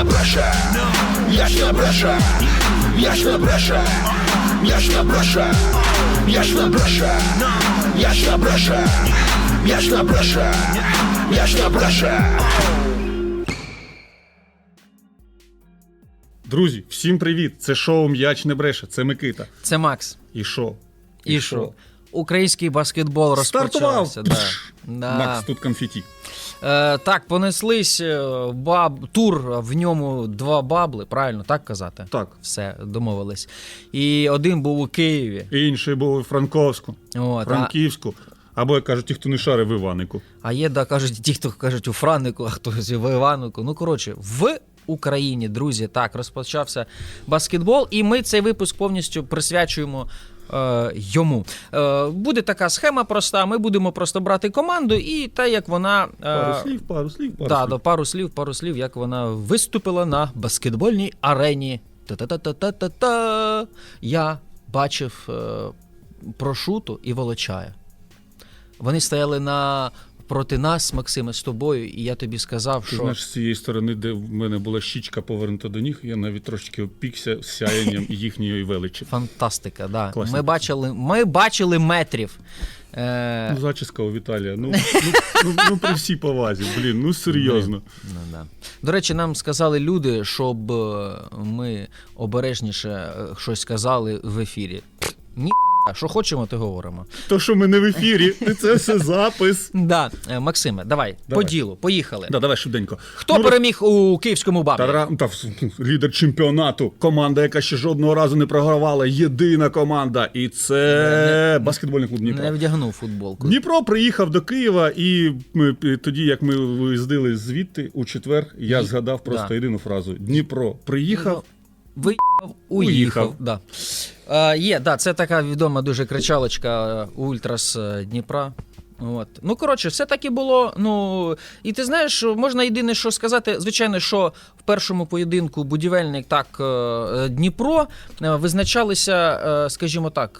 не бреше, м'яч не бреше, м'яч не бреше, м'яч не бреше, м'яч не бреше, м'яч не бреше. Друзі, всім привіт! Це шоу М'яч не бреше. Це Микита. Це Макс. І шо? І що? Український баскетбол Стартував! розпочався. Да. Да. Макс, тут конфеті. Е, так, понеслись е, баб, тур, в ньому два бабли, правильно так казати? Так. Все, домовились. І один був у Києві. Інший був у Франковську, От, Франківську. Або, як кажуть, ті, хто не шарив в Іванику. а є, да, кажуть, ті, хто кажуть у Франнику, а хтось в Іванику. Ну, коротше, в Україні, друзі, так, розпочався баскетбол, і ми цей випуск повністю присвячуємо. Е, Йому Е, буде така схема проста. Ми будемо просто брати команду, і та як вона е, Пару слів, пару слів, пару да, слів. до пару слів, пару слів, як вона виступила на баскетбольній арені. Та-та-та-та-та-та. Я бачив е, Прошуту і Волочая. Вони стояли на проти нас, Максиме, з тобою, і я тобі сказав, Ти що знаєш, з цієї сторони, де в мене була щічка повернута до ніг, я навіть трошечки опікся сяянням їхньої величі. фантастика. Да. Класна Ми, бачили, ми бачили метрів. Е, Ну, зачіска у Віталія. Ну, ну, ну, ну при всій повазі, блін, ну серйозно. Ну, да. До речі, нам сказали люди, щоб е, ми обережніше е, щось сказали в ефірі. Ні, що хочемо, то говоримо. То, що ми не в ефірі, це все запис. Да, е, Максиме, давай, Давай. по ділу, поїхали. Да, давай швиденько. Хто Ну, переміг у київському бабі? Та, та лідер чемпіонату, команда, яка ще жодного разу не програвала, єдина команда, і це баскетбольний клуб Дніпро. Не вдягнув футболку. Дніпро приїхав до Києва, і ми, е, тоді, як ми виїздили звідти у четвер, я згадав просто Да. єдину фразу: Дніпро приїхав. Виїхав, уїхав. Да. Е, є, да, це така відома дуже кричалочка е, Ультрас е, Дніпра. От. Ну, коротше, все таки було. Ну, і ти знаєш, можна єдине, що сказати, звичайно, що в першому поєдинку будівельник так е, Дніпро визначалися, скажімо так,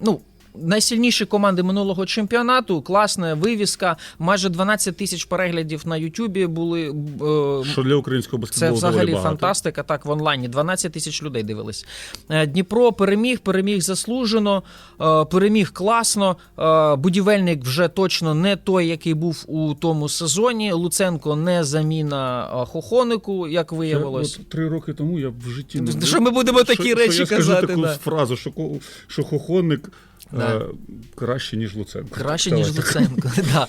ну. Найсильніші команди минулого чемпіонату, класна вивіска, майже 12 тисяч переглядів на Ютубі були. е, Що для українського це взагалі багато. фантастика. Так, в онлайні 12 тисяч людей дивились. Е, Дніпро переміг, переміг заслужено, е, переміг класно. Будівельник вже точно не той, який був у тому сезоні. Луценко не заміна Хохонику, як Я, виявилось. от, три роки тому я в житті не Що ми будемо такі що, речі що я скажу казати? таку да. фразу, що, що Хохонник Да. е, краще, ніж Луценко. Краще, Давай ніж. Луценко. Да.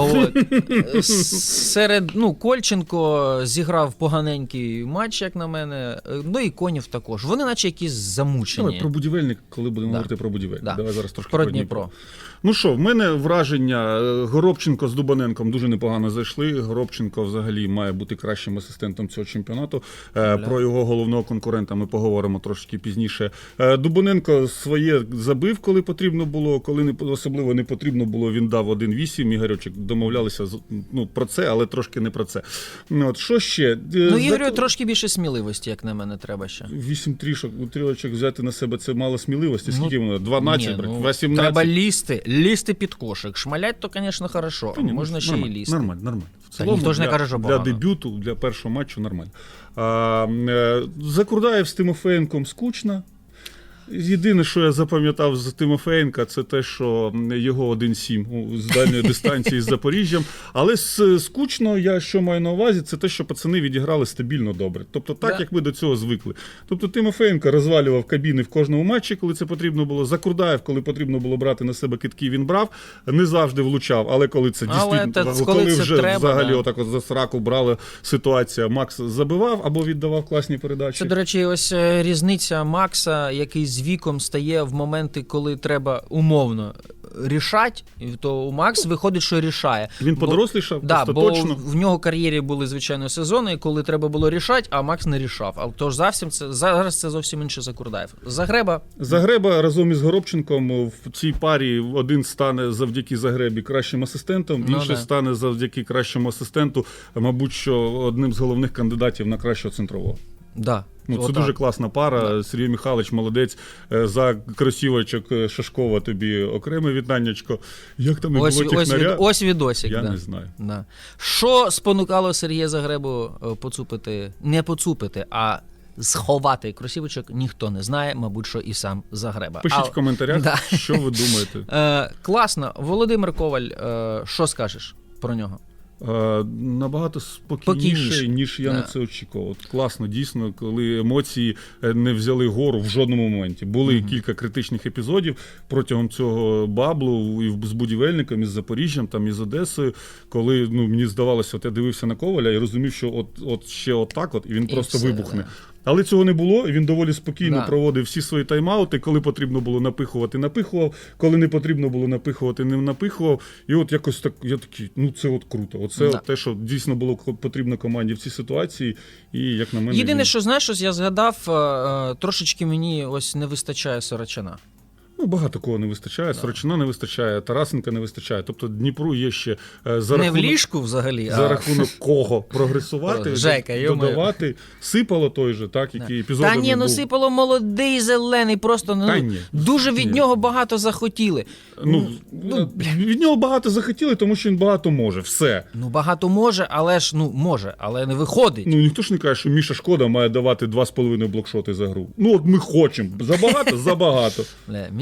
От. Серед ну, Кольченко зіграв поганенький матч, як на мене. Е, Ну і Конів також. Вони, наче якісь замучені. Давай про будівельник, коли будемо Да. говорити про будівельник. Да. Давай зараз трошки Про про, Дніпро. Ну що, в мене враження. е, Горобченко з Дубаненком дуже непогано зайшли. Горобченко взагалі має бути кращим асистентом цього чемпіонату. Е, Про його головного конкурента ми поговоримо трошки пізніше. Дубаненко своє забив, коли потрібно було, коли не особливо не потрібно було, він дав 1-8. Ігорючик домовлялися ну, про це, але трошки не про це. Ну, От що ще? Е, Ну, Ігорю трошки більше сміливості, як на мене, треба ще. Вісім трішок, у трілочок взяти на себе це мало сміливості. Скільки воно? Ні, 12, брат, ну, 18. Треба лізти, лізти під кошик. Шмалять, то, звісно, хорошо. Та ні, Можна ну, ще і лізти. Нормально, нормально. В Та ніхто ж не для, каже, для дебюту, для першого матчу нормально. А, е, Закурдаєв з Тимофеєнком скучно. Єдине, що я запам'ятав з Тимофеєнка, це те, що його 1-7 у- з дальньої дистанції з Запоріжжям. Але скучно, я що маю на увазі, це те, що пацани відіграли стабільно добре. Тобто, так Да. як ми до цього звикли. Тобто Тимофеєнко розвалював кабіни в кожному матчі, коли це потрібно було. Закурдаєв, коли потрібно було брати на себе китки, він брав. Не завжди влучав, але коли це дійсно, коли, коли це вже треба, взагалі да. отак от за сраку брали ситуація, Макс забивав або віддавав класні передачі. Це, до речі, ось е, різниця Макса, який з віком стає в моменти, коли треба умовно рішати, то у Макс виходить, що рішає. Він Бо- подорослішав, Да, бо в нього кар'єрі були звичайно сезони, коли треба було рішати, а Макс не рішав. А тож зовсім це зараз це зовсім інше Закурдаєв. Загреба Загреба разом із Горобченком в цій парі один стане завдяки Загребі кращим асистентом, Ну, інший да. стане завдяки кращому асистенту, мабуть, що одним з головних кандидатів на кращого центрового. Да, Ну, це дуже класна пара. Сергій Михайлович молодець. Е, За кросівочок е, Шашкова тобі окреме вітаннячко. Як там Ось, було ось, від, ось відосик. Я да. не знаю. Да. Що спонукало Сергія Загребу е, поцупити, не поцупити, а сховати кросівочок, ніхто не знає, мабуть, що і сам Загреба. Пишіть А- в коментарях, Да. що ви думаєте. Е, класно. Володимир Коваль, е, що скажеш про нього? Е, Набагато спокійніше, Спокійніше. ніж я Да. на це очікував. От класно, дійсно, коли емоції е, не взяли гору в жодному моменті. Були кілька критичних епізодів протягом цього баблу і з будівельником, і з Запоріжжям, там і з Одесою, коли ну мені здавалося, от я дивився на Коваля і розумів, що от, от ще отак, от, і він І просто все, вибухне. да. Але цього не було. Він доволі спокійно Да. проводив всі свої тайм-аути. Коли потрібно було напихувати, напихував. Коли не потрібно було напихувати, не напихував. І от якось так я такий, ну це от круто. Оце Да. от те, що дійсно було потрібно команді в цій ситуації. І як на мене, Єдине, він- що знаєш, ось я згадав, е, е, трошечки мені ось не вистачає Сорочана. Ну багато кого не вистачає. Сорочина не вистачає, Тарасенка не вистачає. Тобто Дніпру є ще е, за Не в рахунок. ліжку взагалі, За а рахунок кого прогресувати, Жека, додавати сипало той же, так, який епізод. Та ні, ну сипало молодий зелений, просто ну, Та ні. дуже від Ні. нього багато захотіли. Ну, ну, від нього багато захотіли, тому що він багато може. Все. Ну, багато може, але ж ну може, але не виходить. Ну ніхто ж не каже, що Міша Шкода має давати 2,5 блокшоти за гру. Ну от ми хочемо. Забагато, забагато.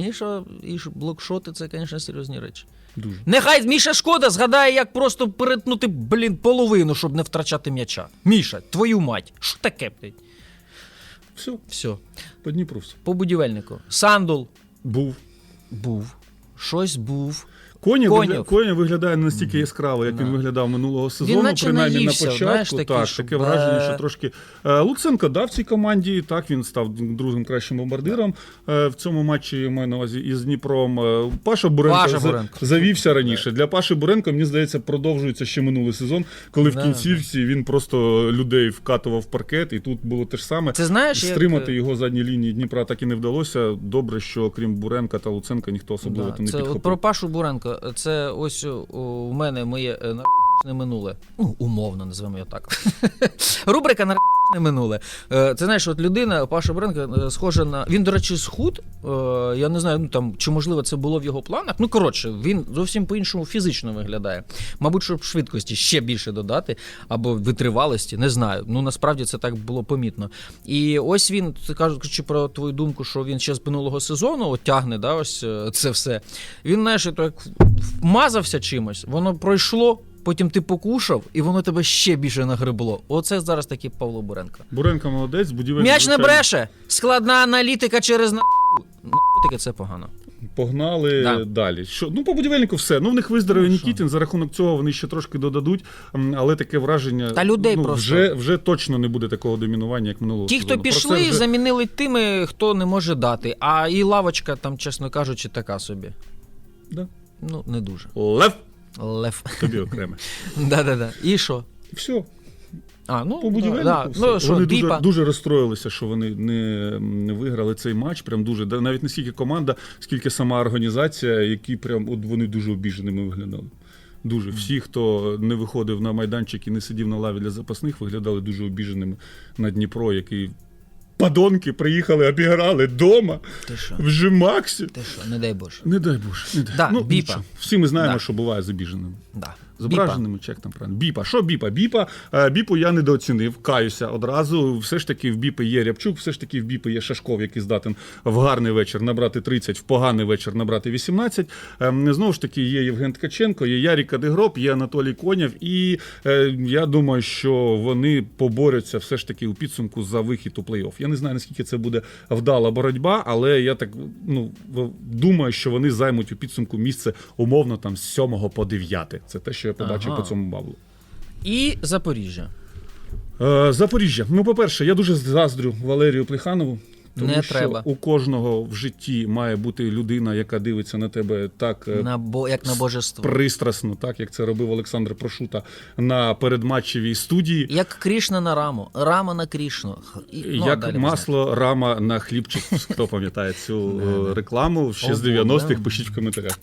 Міша і блокшоти це, звісно, серйозні речі. Дуже. Нехай Міша Шкода згадає, як просто перетнути, блін, половину, щоб не втрачати м'яча. Міша, твою мать, що таке, блядь? Все, Все, по Дніпру все. по будівельнику. Сандул Був. був. Щось був. Коня, Конюх. вигля... Коня виглядає не настільки яскраво, як він виглядав минулого сезону, наче принаймні наївся, на початку. знаєш, так, таке враження, що трошки. Е, Луценко дав цій команді. Так, він став другим кращим бомбардиром е, в цьому матчі. я Маю на увазі із Дніпром. Е, Паша Буренко, Паша Буренко. завівся раніше. Для Паші Буренко, мені здається, продовжується ще минулий сезон, коли в кінцівці він просто людей вкатував в паркет, і тут було те ж саме. Це знаєш, як... Стримати його задні лінії Дніпра так і не вдалося. Добре, що крім Буренка та Луценка ніхто особливо Да, там не підхопив. про Пашу Буренко. Це ось у мене моє е, на минуле. Ну, умовно називаємо його так. Рубрика на не минуле. Е, Це знаєш, от людина, Паша Буренко, е, схожа на. Він, до речі, схуд. Е, Я не знаю, ну там чи можливо це було в його планах. Ну, коротше, він зовсім по-іншому фізично виглядає. Мабуть, щоб швидкості ще більше додати, або витривалості, не знаю. Ну насправді це так було помітно. І ось він, кажучи про твою думку, що він ще з минулого сезону от, тягне, да, ось це все. Він, знаєш, як вмазався чимось, воно пройшло. Потім ти покушав, і воно тебе ще більше нагребло. Оце зараз такий Павло Буренко. Буренко молодець, будівель. М'яч не бреше. Складна аналітика через на. Наркотики це погано. Погнали Да. далі. Що ну по будівельнику все. Ну в них виздоровів Ну. Нікітін. За рахунок цього вони ще трошки додадуть. Але таке враження Та людей ну, просто. вже вже точно не буде такого домінування, як минулого. Ті, хто сезону. Про пішли, вже- замінили тими, хто не може дати. А і лавочка там, чесно кажучи, така собі. Да. Ну, не дуже. Лев Лев. тобі окреме. Да-да-да. І що? Все, А, ну, по будівельнику. да, все. ну, що, вони дуже, дуже розстроїлися, що вони не, не виграли цей матч. Прям дуже Да, навіть не скільки команда, скільки сама організація, які прям от вони дуже обіженими виглядали. Дуже всі, хто не виходив на майданчик і не сидів на лаві для запасних, виглядали дуже обіженими на Дніпро, який падонки приїхали, обіграли дома Ти що? в Жимаксі. Ти що, не дай Боже. Не дай Боже, не дай. Да, ну, Біпа. нічого. Всі ми знаємо, Да. що буває з обіженими. Да. Зображеними, чи як там правильно. Біпа. Що біпа? Біпа. Е, Біпу я недооцінив, каюся одразу. Все ж таки в біпи є Рябчук, все ж таки в біпи є Шашков, який здатен в гарний вечір набрати 30, в поганий вечір набрати 18. Ем, Знову ж таки, є Євген Ткаченко, є Ярік Кадигроб, є Анатолій Конєв. І е, я думаю, що вони поборються все ж таки у підсумку за вихід у плей-офф. Я не знаю, наскільки це буде вдала боротьба, але я так ну, думаю, що вони займуть у підсумку місце умовно там з 7 по 9. Це те, що я побачив Ага. по цьому баблу. І Запоріжжя. Е, Запоріжжя. Ну, по-перше, я дуже заздрю Валерію Плеханову. Тому Не що треба. у кожного в житті має бути людина, яка дивиться на тебе так е, На, бо, як на божество. пристрасно, так як це робив Олександр Прошута на передматчевій студії. Як Крішна на раму. Рама на Крішну. Ну, як далі масло рама на хлібчик. Хто пам'ятає цю е, рекламу ще з 90-х, пишіть в коментарях.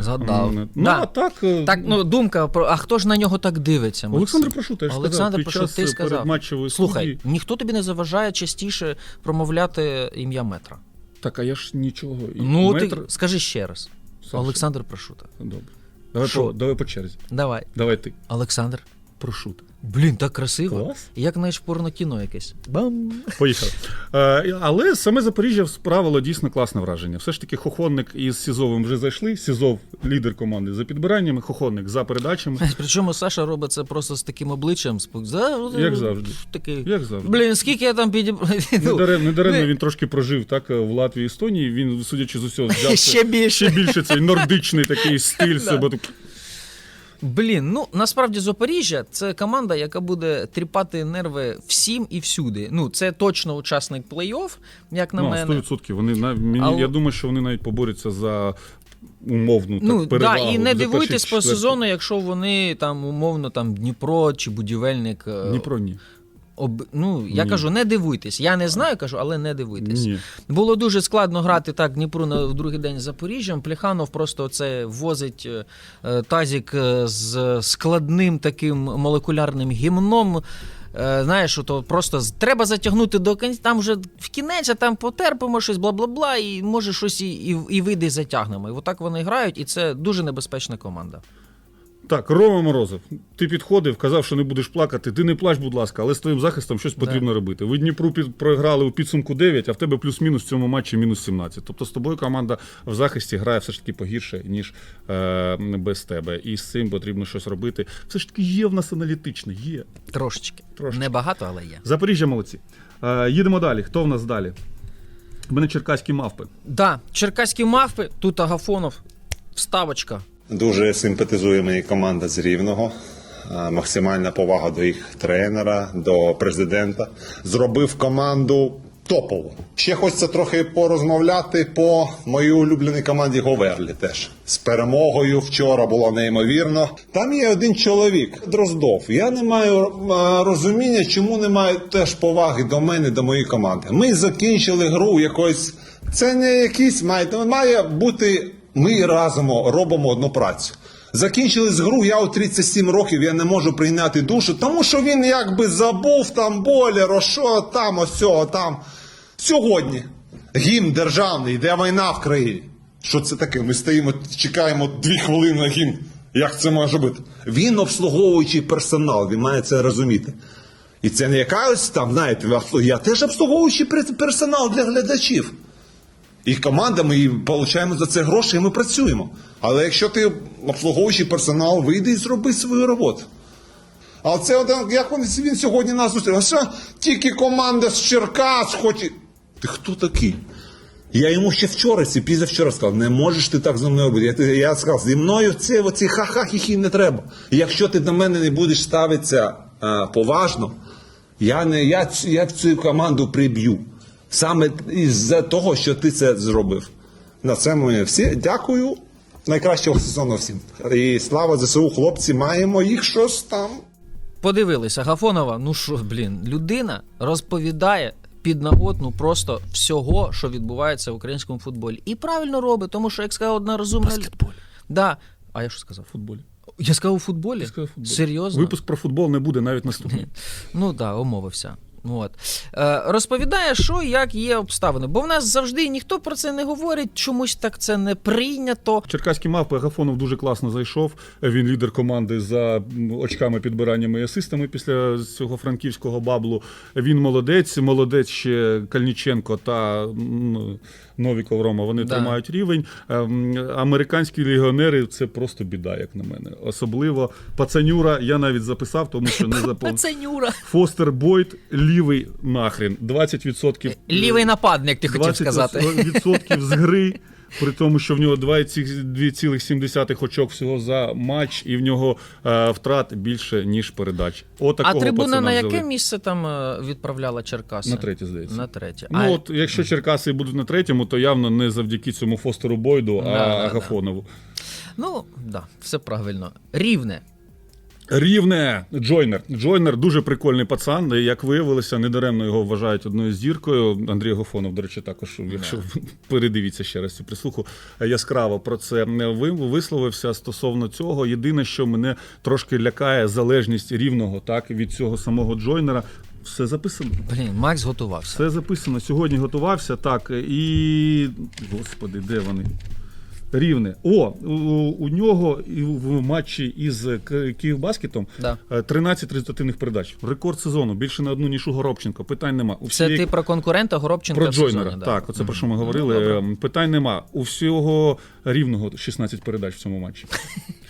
Згадав. Ну, Да. а так, е, Так, ну думка про а хто ж на нього так дивиться? Максим? Олександр Прошута, я Олександр час ти сказав. Слухай, студії. ніхто тобі не заважає частіше промовляти ім'я метра. Так, а я ж нічого. Ну, метр... ти скажи ще раз. Саша. Олександр Прошута. Добре. Давай по, давай по черзі. Давай. Давай ти. Олександр. Прошута. Блін, так красиво. Клас. Як знаєш, порно-кіно якесь. Бам! Поїхали. Е, але саме Запоріжжя справило дійсно класне враження. Все ж таки, Хохонник із Сізовим вже зайшли. Сізов лідер команди за підбираннями, Хохонник за передачами. Причому Саша робить це просто з таким обличчям. За... Як завжди. Такий. Як завжди. Блін, скільки я там підібрав. Не даремно, не ну, він трошки прожив так е, в Латвії Естонії. Він, судячи з усього, взяв Ще більше. ще більше цей нордичний такий стиль себе. Блін, ну насправді Запоріжжя це команда, яка буде тріпати нерви всім і всюди. Ну, це точно учасник плей-офф, як на Ну, мене. 100%. Вони нав- мені, Але- я думаю, що вони навіть поборються за умовну Ну так, да, і не дивуйтесь по сезону, якщо вони там умовно там Дніпро чи будівельник. е, Дніпро ні. Об... Ну, я Ні. кажу, не дивуйтесь. Я не знаю, кажу, але не дивуйтесь. Ні. Було дуже складно грати так Дніпру на в другий день з Запоріжжям. Плеханов просто це возить е, е, тазік е, з складним таким молекулярним гімном. Знаєш, то просто треба затягнути до кінця. Там вже в кінець, а там потерпимо щось, бла бла бла, і може щось і, і, і вийде, і затягнемо. І отак вони грають, і це дуже небезпечна команда. Так, Рома Морозов, ти підходив, казав, що не будеш плакати. Ти не плач, будь ласка, але з твоїм захистом щось потрібно робити. Ви Дніпру під, програли у підсумку 9, а в тебе плюс-мінус в цьому матчі мінус 17. Тобто з тобою команда в захисті грає все ж таки погірше, ніж е, без тебе. І з цим потрібно щось робити. Все ж таки є в нас аналітичне, є. Трошечки. Трошечки. Небагато, але є. Запоріжжя молодці. Е, їдемо далі. Хто в нас далі? У мене черкаські мавпи. Да, черкаські мавпи, тут Агафонов, вставочка. Дуже симпатизує мені команда з Рівного. Е, Максимальна повага до їх тренера, до президента. Зробив команду топово. Ще хочеться трохи порозмовляти по моїй улюбленій команді Говерлі теж. З перемогою вчора було неймовірно. Там є один чоловік, Дроздов. Я не маю е, розуміння, чому немає теж поваги до мене, до моєї команди. Ми закінчили гру якось. Це не якийсь має, має бути. Ми разом робимо одну працю. Закінчили з гру, я у 37 років я не можу прийняти душу, тому що він якби забув там болеро, що там, ось цього там. Сьогодні гімн державний, йде війна в країні. Що це таке? Ми стоїмо, чекаємо дві хвилини на гімн. Як це може бути? Він обслуговуючий персонал, він має це розуміти. І це не якась там, знаєте, я теж обслуговуючий персонал для глядачів. І команда, ми отримуємо за це гроші, і ми працюємо. Але якщо ти обслуговуючий персонал, вийди і зроби свою роботу. А це один, як він, він сьогодні нас зустрів? Що тільки команда з Черкас хоче. Ти хто такий? Я йому ще вчора, ці пізавчора сказав, не можеш ти так зі мною бути. Я, я сказав, зі мною це оці ха-ха хі не треба. І якщо ти до мене не будеш ставитися а, поважно, я, не, я, я цю команду приб'ю. Саме із-за того, що ти це зробив. На цьому всі. Дякую. Найкращого сезону всім. І слава ЗСУ, хлопці, маємо їх щось там. Подивилися, Гафонова, ну що, блін, людина розповідає піднаготну просто всього, що відбувається в українському футболі. І правильно робить, тому що, як сказала одна розумна. Баскетболі. Да. А я що сказав? Футболі. Я сказав у футболі? Ти сказав футбол. Серйозно? Випуск про футбол не буде навіть наступний. Ну так, да, умовився. От. Е, розповідає, що як є обставини. Бо в нас завжди ніхто про це не говорить, чомусь так це не прийнято. Черкаські мавпи Агафонов дуже класно зайшов. Він лідер команди за очками, підбираннями і асистами після цього франківського баблу. Він молодець, молодець ще Кальніченко та Новіков Рома. Вони Да. тримають рівень. Ем, Американські легіонери це просто біда, як на мене. Особливо Пацанюра я навіть записав, тому що не. Пацанюра. Фостер Бойт лівий нахрен. 20% Лівий нападник, ти хотів сказати. 20% з гри. При тому, що в нього 2,7 очок всього за матч, і в нього е, втрат більше, ніж передач. А трибуна на яке взяли. місце там е, відправляла Черкаси? На третє, здається. На третє. Ну, а, от, якщо Черкаси будуть на третьому, то явно не завдяки цьому Фостеру Бойду, а Да, да, да. Агафонову. ну да, все правильно. Рівне. Рівне Джойнер. Джойнер дуже прикольний пацан. Як виявилося, недаремно його вважають одною зіркою. Андрій Гофонов, до речі, також, якщо передивіться ще раз цю прислуху, яскраво про це ви- висловився стосовно цього. Єдине, що мене трошки лякає залежність рівного, так від цього самого Джойнера. Все записано. Блін, Макс готувався. Все записано. Сьогодні готувався. Так, і. Господи, де вони? Рівне. О, у, у нього і в матчі із Київбаскетом Да. е, 13 результативних передач. Рекорд сезону. Більше на одну, ніж у Горобченко. Питань нема. У Це всієї- ти про конкурента Горобченка про Джойнера. да. Так, оце про що ми говорили. добре. Ем, Питань нема. У всього рівного 16 передач в цьому матчі.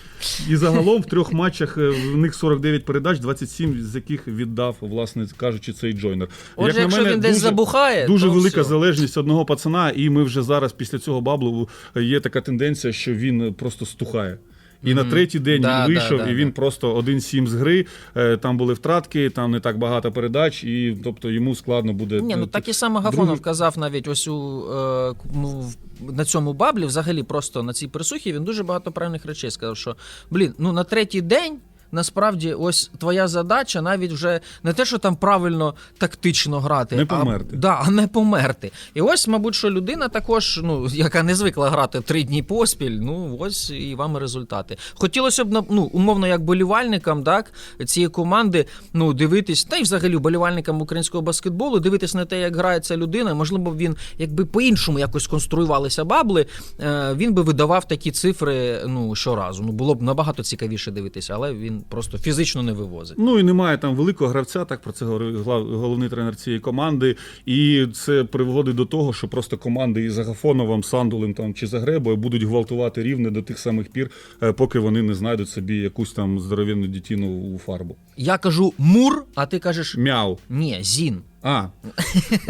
І загалом в трьох матчах е, в них 49 передач, 27 з яких віддав, власне кажучи, цей Джойнер. Отже, якщо він десь забухає, дуже то велика все. залежність одного пацана, і ми вже зараз після цього баблу е, є така тенденція, що він просто стухає. І на третій день Да, він вийшов, да, і він да. просто 1-7 з гри. Е, Там були втратки, там не так багато передач, і тобто йому складно буде. Ні, ну е, так і саме Гафонов Друг... казав навіть ось у е, ну, на цьому баблі, взагалі просто на цій присухі він дуже багато правильних речей сказав, що блін, ну на третій день. Насправді, ось твоя задача навіть вже не те, що там правильно тактично грати, Не а, померти. да, а не померти. І ось, мабуть, що людина також, ну яка не звикла грати три дні поспіль, ну ось і вам результати. Хотілося б ну, умовно, як болівальникам, так цієї команди, ну дивитись, та й взагалі болівальникам українського баскетболу, дивитись на те, як грає ця людина. Можливо, він якби по-іншому якось конструювалися бабли, е, він би видавав такі цифри ну щоразу. Ну було б набагато цікавіше дивитися, але він просто фізично не вивозить. Ну і немає там великого гравця, так про це говорив глав- головний тренер цієї команди. І це приводить до того, що просто команди із Агафоновим, Сандулем там чи Загребою будуть гвалтувати рівне до тих самих пір, е, поки вони не знайдуть собі якусь там здоровенну дитину у фарбу. Я кажу мур, а ти кажеш Мяу. ні, зін. А,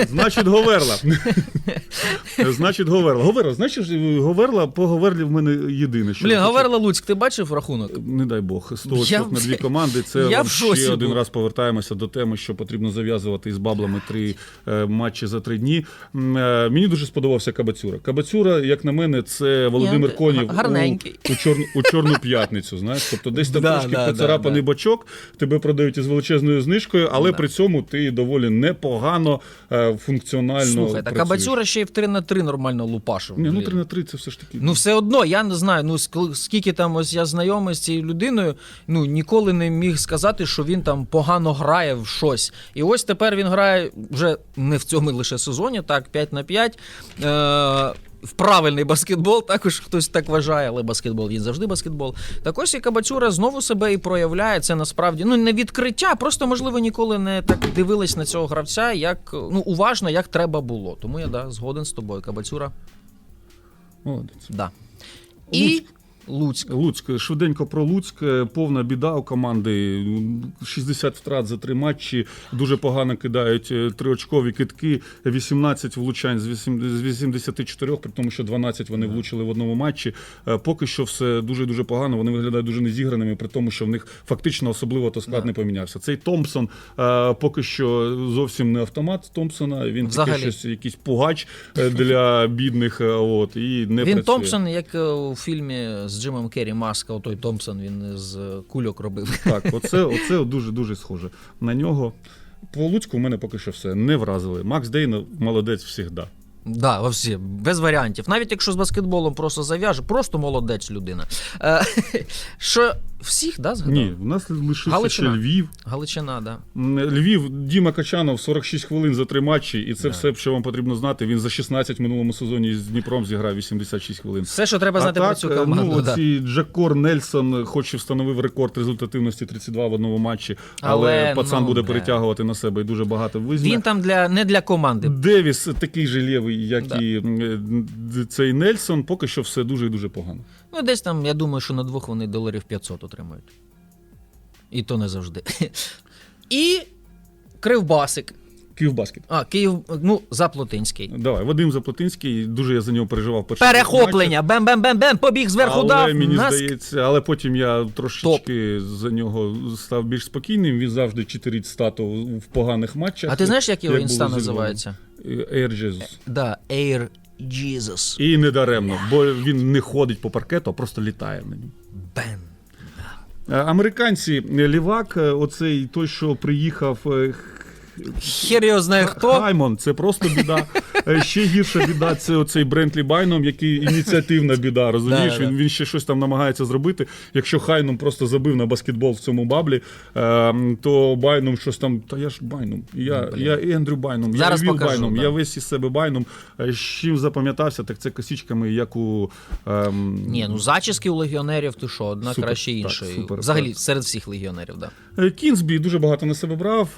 значить, Говерла. значить, Говерла. Говерла, значить, Говерла по Говерлі в мене єдине. Що Блін, я хочу- Говерла Луцьк, ти бачив рахунок? Не дай Бог, 100 Я очок в- на дві команди. Це Я шоці ще один був. раз повертаємося до теми, що потрібно зав'язувати із баблами три е, матчі за три дні. М, е, мені дуже сподобався Кабацюра. Кабацюра, як на мене, це Володимир Ні, Конів гарненький. у, у, чорну, у чорну п'ятницю. Знаєш, тобто десь там Да, трошки да, поцарапаний да, бочок, тебе продають із величезною знижкою, але при цьому ти доволі непогано е, функціонально. Слухай, так Абацюра ще й в 3 на 3 нормально лупашив. Ні, ну блін. 3 на 3 це все ж таки. Ну, все одно, я не знаю, ну ск- скільки там ось я знайомий з цією людиною, ну ніколи не міг сказати, що він там погано грає в щось. І ось тепер він грає вже не в цьому лише сезоні, так, 5 на 5. Е- в правильний баскетбол, також хтось так вважає, але баскетбол він завжди баскетбол. Так ось і Кабацюра знову себе і проявляє. Це насправді ну не відкриття, просто можливо ніколи не так дивились на цього гравця, як ну уважно, як треба було. Тому я да, згоден з тобою. Кабацюра, Молодець. да. І Луцьк. Луцьк, швиденько про Луцьк, повна біда у команди. 60 втрат за три матчі. Дуже погано кидають е, триочкові китки, 18 влучань з 84, при тому, що 12 вони влучили в одному матчі. Е, Поки що все дуже дуже погано. Вони виглядають дуже незіграними, при тому, що в них фактично особливо то склад не помінявся. Цей Томпсон е, поки що зовсім не автомат Томпсона. Він Взагалі. таке щось, якийсь пугач для бідних. От і не Він працює. Томпсон, як у фільмі з Джимом Керрі Маска, отой Томпсон, він з кульок робив. Так, оце, оце дуже дуже схоже на нього. По Луцьку в мене поки що все не вразили. Макс Дейн молодець завжди. Да, во всі, без варіантів. Навіть якщо з баскетболом просто зав'яже, просто молодець людина. Е, що всіх, да, згадав? Ні, в нас лишився Галичина. ще Львів. Галичина, да. Львів, Діма Качанов 46 хвилин за три матчі, і це все, що вам потрібно знати. Він за 16 в минулому сезоні з Дніпром зіграв 86 хвилин. Все, що треба знати а про так, цю е, команду. ну, да. Джакор Нельсон, хоч і встановив рекорд результативності 32 в одному матчі, але, Але, пацан ну, буде да. перетягувати на себе і дуже багато визна. Він там для, не для команди. Девіс такий же лєвий, як Да. і е, цей Нельсон, поки що все дуже і дуже погано. Ну, десь там, я думаю, що на двох вони доларів 500 отримають. І то не завжди. І Кривбасик. Київбаскет. А, Київ, ну, Заплотинський. Давай, Вадим Заплотинський, дуже я за нього переживав перші Перехоплення! Бем-бем-бем-бем! Побіг зверху але дав. мені нас... здається, але потім я трошечки за нього став більш спокійним. Він завжди читерить стату в поганих матчах. А ти знаєш, як його було інста називається? Е, Air Jesus. Да, Air Jesus. І не даремно, бо він не ходить по паркету, а просто літає на ньому. Бен. Е, Американці е, лівак, е, оцей той, що приїхав. Хер його знає хто. Хаймон, це просто біда. Е, Ще гірша біда це оцей Брентлі Байном, який ініціативна біда. Розумієш? Він, він ще щось там намагається зробити. Якщо Хайном просто забив на баскетбол в цьому баблі, е, то Байном щось там. Та я ж Байном. Я, я Ендрю Байном, я Віл Байном, я весь із себе Байном. Е, чим запам'ятався, так це косічками, як у. ем, Ні, ну зачіски у легіонерів, ти що, одна краще так, іншої. Взагалі, так. серед всіх легіонерів. Е, Кінзбі дуже багато на себе брав.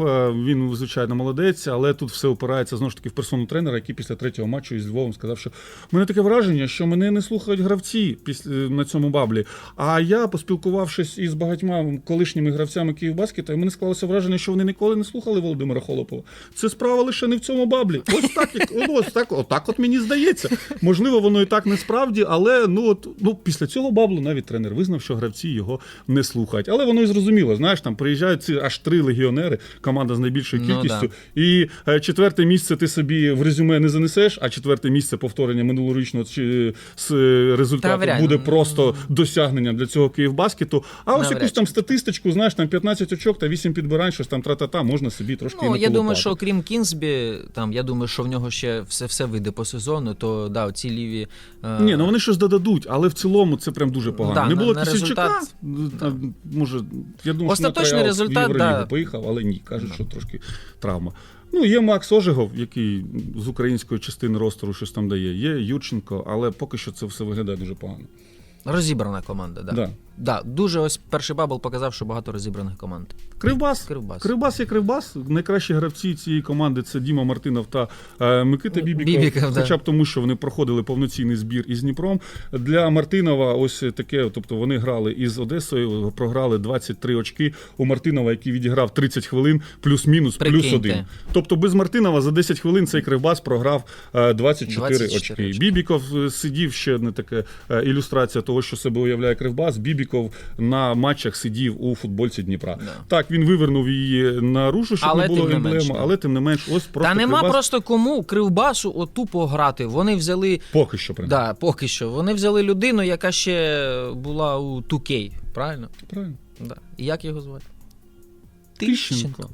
Він, звичайно, молодець, але тут все опирається знову ж таки в персону тренера, який після третього матчу із Львовом сказав, що в мене таке враження, що мене не слухають гравці після на цьому баблі. А я, поспілкувавшись із багатьма колишніми гравцями Київбаскета, мене склалося враження, що вони ніколи не слухали Володимира Холопова. Це справа лише не в цьому баблі. Ось так, як ну, ось так, отак, от мені здається. Можливо, воно і так не справді, але ну от ну після цього баблу навіть тренер визнав, що гравці його не слухають. Але воно і зрозуміло. Знаєш, там приїжджають ці аж три легіонери, команда з найбільшою Ну, кількістю. да. І е, четверте місце ти собі в резюме не занесеш, а четверте місце повторення минулорічного чи з е, результату Та, буде просто досягненням для цього Київбаскету. А ось якусь там статистичку, знаєш, там 15 очок та 8 підбирань, щось там тра-та-та, можна собі трошки. Ну, я думаю, що крім Кінзбі, там, я думаю, що в нього ще все, все вийде по сезону, то да, оці ліві. е, Ні, ну вони щось додадуть, але в цілому це прям дуже погано. Да, не було на результат, може, я думаю, Остаточний що на результат, да. поїхав, але ні, кажуть, що трошки травма. Ну, є Макс Ожегов, який з української частини ростеру щось там дає. Є Юрченко, але поки що це все виглядає дуже погано. Розібрана команда, да. Да. Да, дуже ось перший бабл показав, що багато розібраних команд. Кривбас. Кривбас. Кривбас є Кривбас. Найкращі гравці цієї команди це Діма Мартинов та е, Микита Бібіков. Бібіков, да. хоча б тому, що вони проходили повноцінний збір із Дніпром. Для Мартинова ось таке, тобто вони грали із Одесою, програли 23 очки. У Мартинова, який відіграв 30 хвилин, плюс-мінус, плюс Прикиньте. один. Тобто без Мартинова за 10 хвилин цей Кривбас програв е, 24, 24 очки. очки. Бібіков е, сидів ще одне таке е, ілюстрація того, що себе уявляє Кривбас. Бібіков на матчах сидів у футбольці Дніпра. Да. Так, він вивернув її наружу, щоб Але не було тим емблеми, але тим не менш, ось просто Та нема Кривбас просто кому Кривбасу отупо грати. Вони взяли. поки що. Да, поки що. Вони взяли людину, яка ще була у 2K, правильно? Правильно. Да. І як його звати? Тищенко.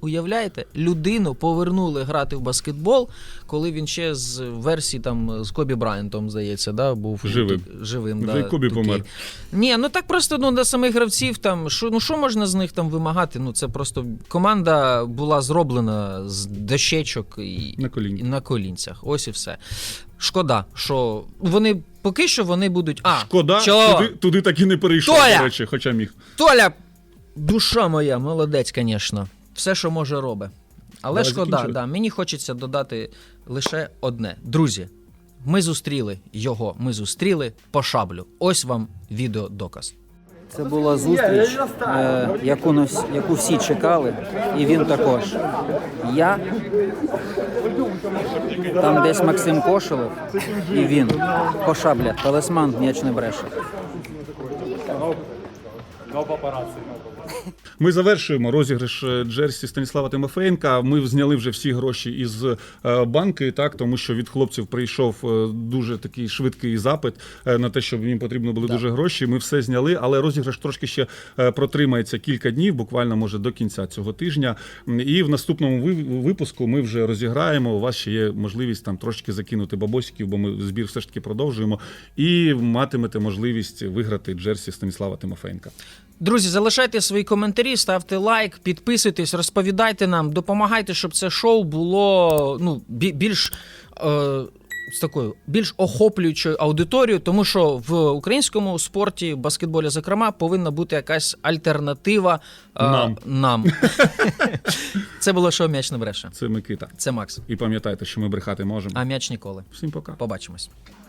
Уявляєте, людину повернули грати в баскетбол, коли він ще з версії там з Кобі Брайантом, здається, да, був Живим. тут- живим да, Кобі 2K. помер. Ні, ну так просто ну, для самих гравців там, що, ну що можна з них там вимагати? Ну це просто команда була зроблена з дощечок і, На коліні. і на колінцях. Ось і все. Шкода, що вони поки що вони будуть. А, Шкода, що? туди, туди так і не перейшов, Толя! до речі, хоча міг. Толя, душа моя, молодець, звісно. Все, що може, робить. Але Давай шкода, закінчуй. да, мені хочеться додати лише одне. Друзі, ми зустріли його, ми зустріли по шаблю. Ось вам відеодоказ. Це була зустріч, е, яку, нас, яку всі чекали, і він також. Я, там десь Максим Кошелев, і він. Кошабля, талисман, м'яч не бреше. Ми завершуємо розіграш е, Джерсі Станіслава Тимофеєнка. Ми зняли вже всі гроші із е, банки, так тому що від хлопців прийшов е, дуже такий швидкий запит на те, щоб їм потрібно були дуже гроші. Ми все зняли, але розіграш трошки ще протримається кілька днів, буквально може до кінця цього тижня. І в наступному випуску ми вже розіграємо. У вас ще є можливість там трошки закинути бабосиків, бо ми збір все ж таки продовжуємо. І матимете можливість виграти Джерсі Станіслава Тимофеєнка. Друзі, залишайте свої коментарі, ставте лайк, підписуйтесь, розповідайте нам, допомагайте, щоб це шоу було ну, більш. Е- з такою більш охоплюючою аудиторією, тому що в українському спорті, баскетболі, зокрема, повинна бути якась альтернатива е, Нам. нам. Це було шоу м'яч не бреше. Це Микита. Це Макс. І пам'ятайте, що ми брехати можемо. А м'яч ніколи. Всім пока. Побачимось.